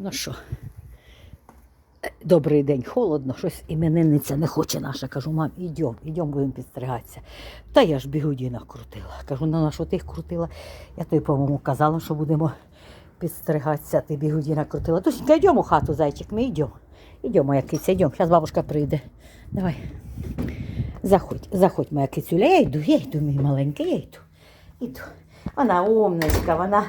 Ну що, добрий день, холодно, щось іменинниця не хоче наша. Кажу, мам, ідем, ідем, будемо підстригатися. Та я ж бігуді накрутила. Кажу, на на що ти їх крутила? Я тобі, по-моєму, казала, що будемо підстригатися, ти бігуді накрутила. Тусінька, йдемо у хату, зайчик, ми йдемо. Йдемо, моя киця, йдемо. Зараз бабушка прийде. Давай. Заходь, заходь, моя кицюля. Я йду, я йду, мій маленький, я йду. Йду. Вона умничка, вона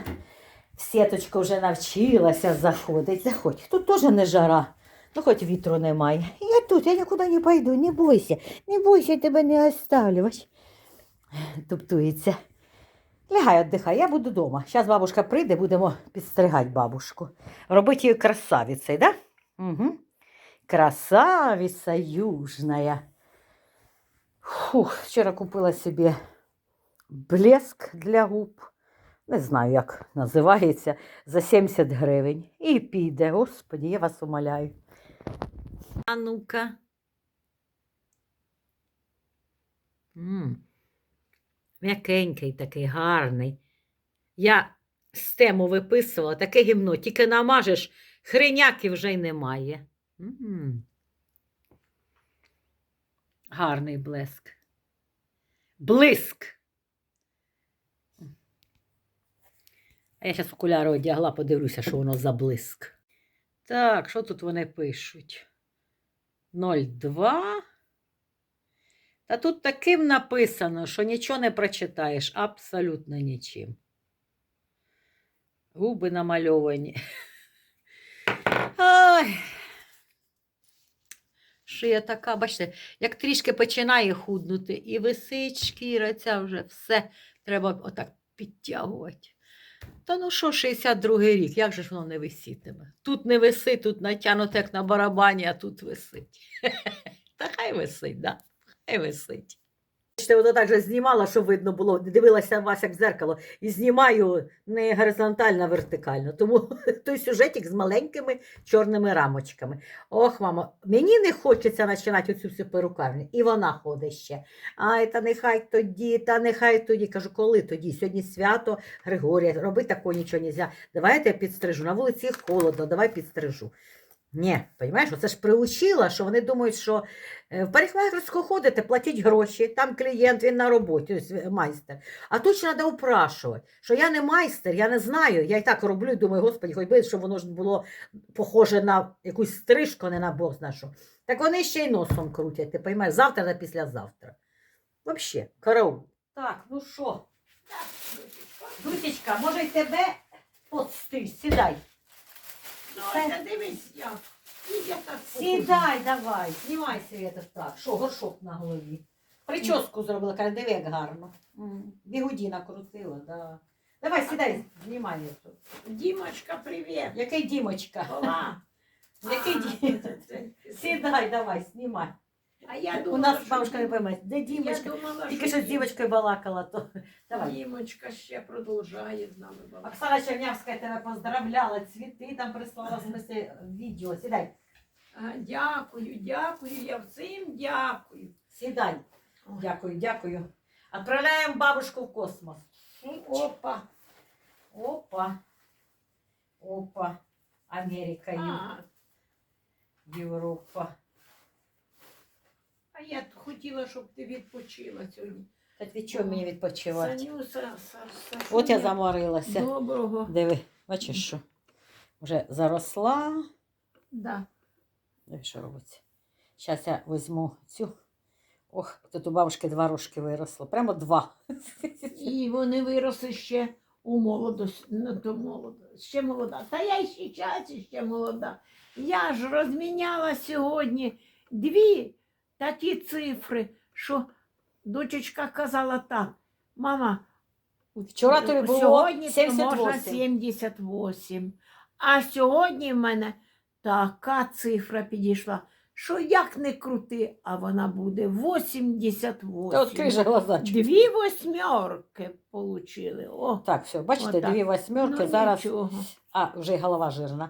в сіточку вже навчилася заходить. Заходь. Тут теж не жара. Ну, хоч вітру немає. Я тут, я нікуди не пойду, не бойся, не бойся, тебе не оставлю. Туптується. Лягай, віддихай, я буду вдома. Зараз бабушка прийде, будемо підстригати бабушку. Робити її красавицею, да? Угу. Красавиця южная. Фух, вчора купила собі блеск для губ. Не знаю, як називається, за 70 гривень. І піде. Господі, я вас умоляю. А ну-ка. М'якенький такий, гарний. Я з тему виписувала таке гімно, тільки намажеш, хреняки вже й немає. М. Гарний блеск. Блиск. А я зараз окуляри одягла, подивлюся, що воно за блиск. Так, що тут вони пишуть? 02. Та тут таким написано, що нічого не прочитаєш, абсолютно нічим. Губи намальовані. Ай. Шия така, бачите, як трішки починає худнути, і висить шкіра, ця вже все треба отак підтягувати. Та ну що, 62-й рік, як же ж воно не висітиме? Тут не висить, тут натягнуто як на барабані, а тут висить. Та хай висить, да? хай висить. Бачите, воно так же знімала, щоб видно було, дивилася вас як в зеркало, і знімаю не горизонтально, а вертикально. Тому той сюжетик з маленькими чорними рамочками. Ох, мамо, мені не хочеться починати оцю всю перукарню. І вона ходить ще. Ай, та нехай тоді, та нехай тоді. Кажу, коли тоді? Сьогодні свято Григорія, робити такого нічого не можна. Давай я підстрижу. На вулиці холодно, давай підстрижу. Ні, розумієш, оце ж приучила, що вони думають, що е, в парикмахерську ходите, платіть гроші, там клієнт, він на роботі, е, майстер. А тут ще треба упрашувати, що я не майстер, я не знаю. Я і так роблю думаю, господи, хоч би, щоб воно ж було похоже на якусь стрижку, не на бог зна що. Так вони ще й носом крутять, ти розумієш, завтра та післязавтра. Взагалі, караул. Так, ну що? Дусечка, може й тебе подстриг, сідай. Дося, дивись як. І я так Сідай, давай, знімай світок так. Що, горшок на голові. Прическу зробила, каже, диви, як гарно. Бігуді накрутила, да. Давай, сідай, знімай тут. Дімочка, привіт. Який Дімочка? Ола. Який А, Дім? це- це- Сідай, давай, знімай. А я У нас що бабушка пойме, де Я Дімочка? думала, Тільки що з Дімочкою балакала, то давай. Дімочка ще продовжує з нами балакати. Оксана Чернявська тебе поздравляла, цвіти там прислала в смысле відео. Сідай, А, Дякую, дякую, я всім дякую. сідай. Дякую, дякую. Отправляємо бабушку в космос. Опа. Опа. Опа. Америка, Ю- А, Європа. А я хотіла, щоб ти відпочила сьогодні. Так від чого мені відпочивати? Санюса, Са- Сашуня, От я заморилася. Доброго. Диви, бачиш що? Вже заросла. Да. Диви, що робиться. Зараз я візьму цю. Ох, тут у бабушки два рожки виросло. Прямо два. І вони виросли ще у молодості, ну то молода, ще молода. Та я ще час ще молода. Я ж розміняла сьогодні дві такі цифри, що дочечка казала так, мама, Вчора тобі було сьогодні то можна 78. 78. А сьогодні в мене така цифра підійшла, що як не крути, а вона буде 88. Та відкрий же глаза. Дві восьмерки получили. О, Так, все, бачите, Отак. дві восьмерки. ну, Зараз нічого. А, вже й голова жирна.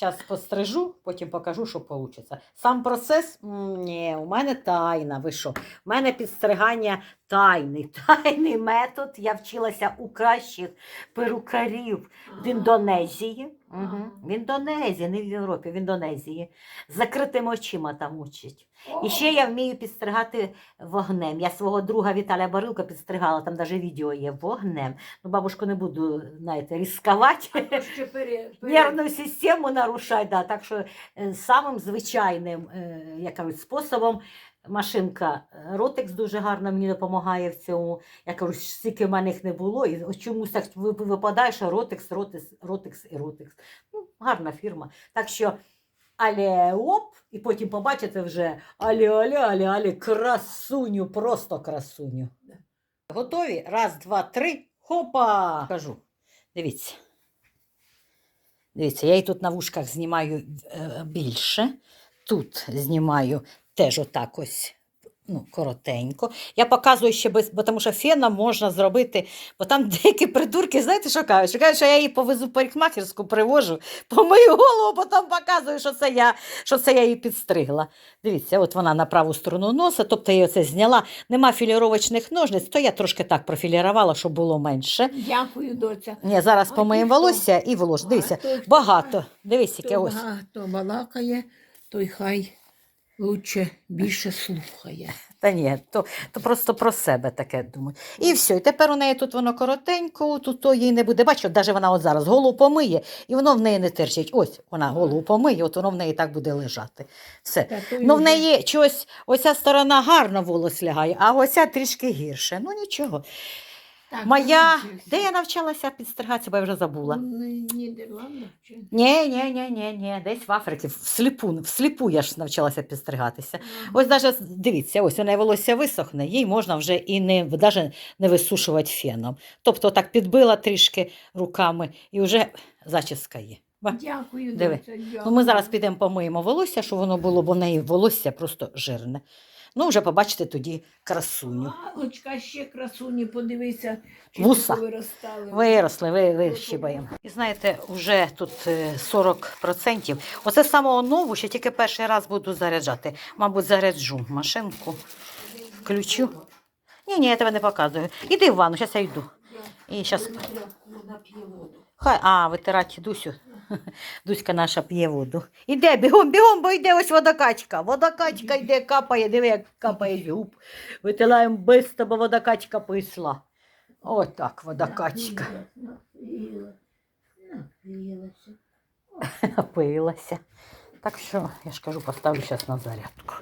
Зараз пострижу, потім покажу, що вийде. Сам процес ні, у мене тайна. Ви що? У мене підстригання тайний. Тайний метод. Я вчилася у кращих перукарів в Індонезії. Угу. В Індонезії, не в Європі, в Індонезії. З закритими очима там учать. І ще я вмію підстригати вогнем. Я свого друга Віталія Барилка підстригала, там навіть відео є вогнем. Ну, бабушку не буду, знаєте, пере- Нервну систему нарушай, да. так що е, самим звичайним е, як кажуть, способом машинка е, Ротекс дуже гарно мені допомагає в цьому. Я кажу, стільки в мене їх не було, і чомусь так випадає, що Ротекс, Ротекс, Ротекс і Ротекс. Ну, гарна фірма. Так що але оп, і потім побачите вже але, але, але, але, красуню, просто красуню. Готові? Раз, два, три. Хопа! Кажу. Дивіться. Дивіться, я її тут на вушках знімаю е, більше. Тут знімаю теж отак ось. Ну, коротенько. Я показую ще без, бо тому що феном можна зробити, бо там деякі придурки, знаєте, що кажуть? Що кажуть, що я її повезу в парикмахерську, привожу, помию голову, потім показую, що це я, що це я її підстригла. Дивіться, от вона на праву сторону носа, тобто я оце зняла. Нема філіровочних ножниць, то я трошки так профілірувала, щоб було менше. Дякую, доця. Ні, зараз помиємо волосся і волос. Дивіться, багато. Дивись, яке ось. багато балакає, той хай лучше більше слухає. Та ні, то, то просто про себе таке думаю. І все. І тепер у неї тут воно коротенько, тут то їй не буде. Бачу, навіть вона от зараз голову помиє, і воно в неї не терчить. Ось вона голову помиє, от воно в неї так буде лежати. Все. Та Ну, в неї чогось, оця сторона гарно волос лягає, а оця трішки гірше. Ну нічого. Так, Моя, де я навчалася підстригатися, бо я вже забула. Ну, Ні- Нідерландах чи? Ні, ні, ні, ні, ні, десь в Африці, всліпу, всліпу я ж навчалася підстригатися. Ось навіть дивіться, ось у неї волосся висохне, їй можна вже і не, навіть не висушувати феном. Тобто так підбила трішки руками і вже зачіска є. Ба. Дякую, Диви. доця, Ну, ми зараз підемо помиємо волосся, щоб воно було, бо в неї волосся просто жирне. Ну, вже побачите тоді красуню. Галочка, ще красуні, подивися, чи Вуса. виростали. Виросли, ви, вищибаємо. І знаєте, вже тут е, 40%. Оце з самого нову, ще тільки перший раз буду заряджати. Мабуть, заряджу машинку. Включу. Ні, ні, я тебе не показую. Іди в ванну, зараз я йду. І зараз. Хай, а, витирати Дусю. Дуська наша п'є воду. Іде, бігом, бігом, бо йде ось водокачка. Водокачка йде, капає, диви, як капає з губ. Витилаємо бисто, бо водокачка писла. Отак водокачка. Напилася. Так що, я ж кажу, поставлю зараз на зарядку.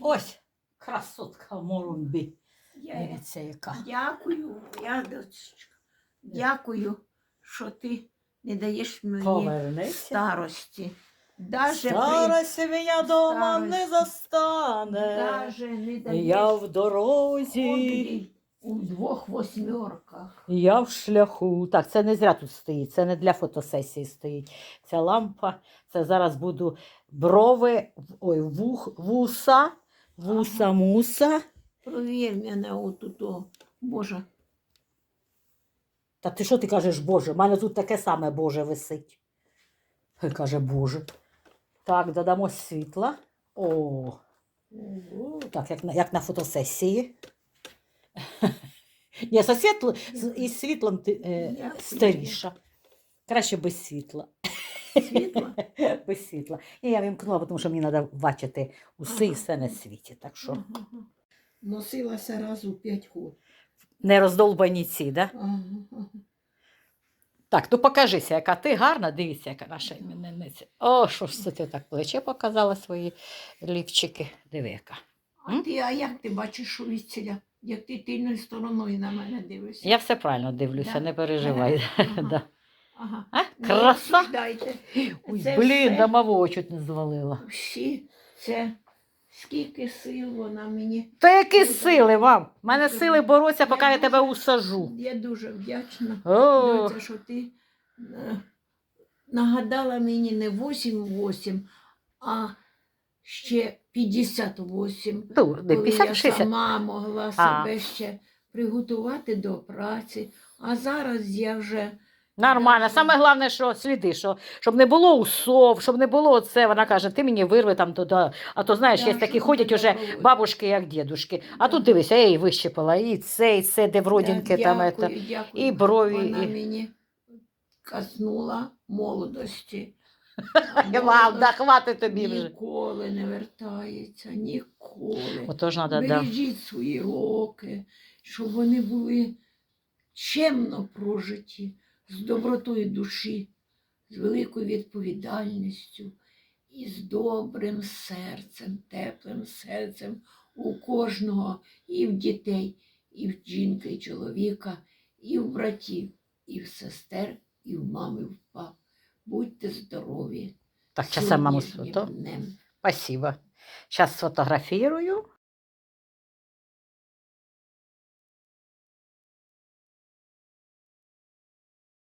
Ось красотка в Морумбі. Дивіться, яка. дякую, моя дочечка. Дякую, що ти не даєш мені Повернися. старості. Даже при... Старость мене дома не Старості. застане. Даже не даєш Я в дорозі, Одрі у двох восьмерках. я в шляху. Так, це не зря тут стоїть, це не для фотосесії стоїть. Ця лампа. Це зараз буду брови, ой, вух, вуса, вуса, муса. Провір мене отуто. Боже, Та ти що ти кажеш, Боже? У мене тут таке саме Боже висить. Каже, Боже. Так, додамо світла. О, так, як на, як на фотосесії. Ні, со світло, з, із світлом ти е, старіша. Краще без світла. світло. без світла. І я вимкнула, тому що мені треба бачити уси і все на світі. Так що Носилася раз у п'ять год. Не роздолбані ці, да? Так, ну покажися, яка ти гарна, дивіться, яка наша іменинниця. О, що ж це ти так плече показала свої лівчики. Диви, яка. А ти, а як ти бачиш у відціля? Як ти тильною стороною на мене дивишся? Я все правильно дивлюся, Да? не переживай. Ага. Да. Ага. А? Не Краса. Ой, Це блін, все- домового чуть не звалила. Всі це скільки сил вона мені. Та які сили вам? У мене сили боротися, поки я тебе усажу. Я дуже вдячна. О, Доця, що ти е, нагадала мені не 8-8, а ще 58. ду- де, коли я 50-60. сама могла А. себе ще приготувати до праці. А зараз я вже Нормально. Саме головне, що сліди, що, щоб не було усов, щоб не було це. Вона каже, ти мені вирви там туди. А то знаєш, є такі ходять уже бабушки, як дідушки. А тут дивися, я її вищипала, і це, і це, де в родинки Да, там. дякую. і брові, Вона і- мені каснула молодості. Да хватить тобі вже. Ніколи не вертається, ніколи. Отож треба, да. Бережіть свої роки, щоб вони були чемно прожиті, з добротою душі, з великою відповідальністю і з добрим серцем, теплим серцем у кожного, і в дітей, і в жінки, і чоловіка, і в братів, і в сестер, і в мами, і в пап. Будьте здорові. Так, я маму сьогоднішнім Спасибо. Зараз сфотографірую.